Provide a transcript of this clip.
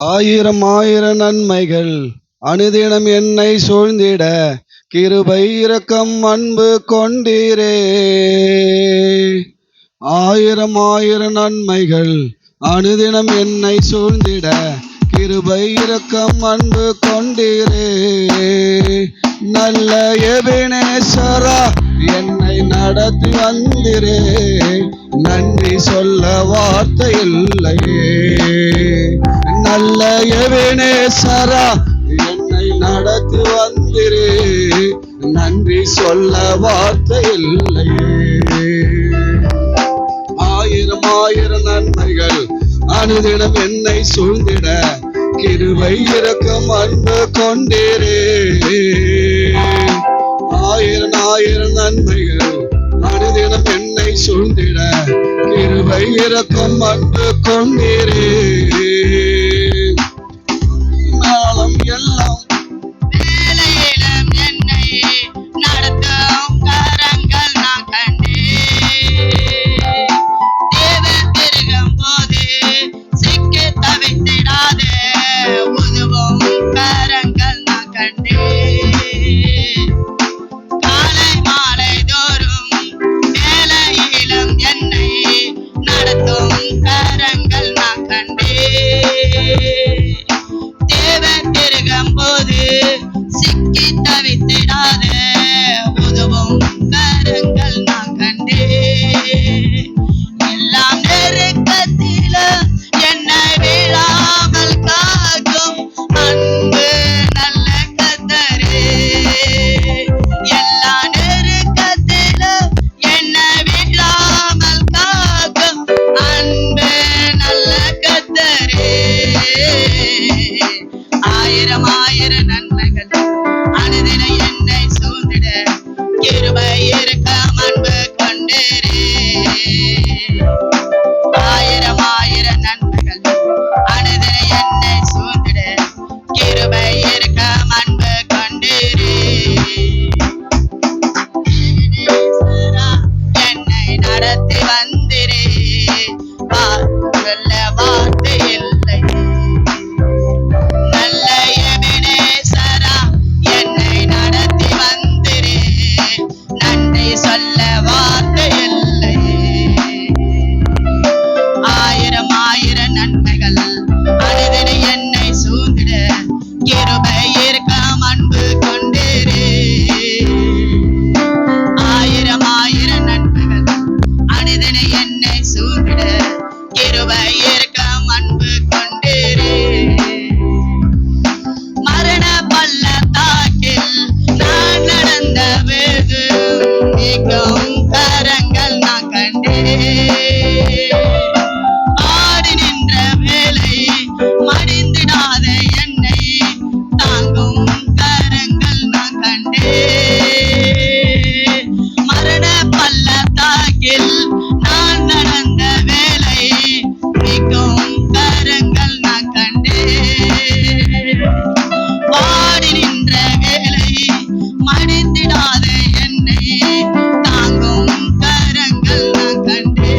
ஆயிரம் ஆயிரம் நன்மைகள் அனுதினம் என்னை சூழ்ந்திட கிருபை இரக்கம் அன்பு கொண்டீரே. ஆயிரம் ஆயிரம் நன்மைகள் அனுதினம் என்னை சூழ்ந்திட கிருபை இரக்கம் அன்பு கொண்டீரே. நல்ல எபினேஸ்வரா என்னை நடத்தி வந்திரே. நன்றி சொல்ல வார்த்தை இல்லையே. நல்ல எபினேஸ்வரா என்னை நடத்தி வந்திரே. நன்றி சொல்ல வார்த்தை இல்லையே. ஆயிரம் ஆயிரம் நன்மைகள் அனுதினம் என்னை சூழ்ந்திட. கிருவை இறக்கம் அன்பு கொண்டிரே. ஆயிரம் ஆயிரம் நன்மைகள் அனுதினம் என்னை சூழ்ந்திட. கிருவை இறக்கம் அன்பு கொண்டிரே. தவித்திடாத உதவும் my கொண்டே மரண பள்ளத்தாக்கில் நான் நடந்த வேலை மிகவும் கரங்கள் நான் கண்டே வாடி நின்ற வேலை மடிந்திடாத என்னை தாங்கும் கரங்கள் நான் கண்டே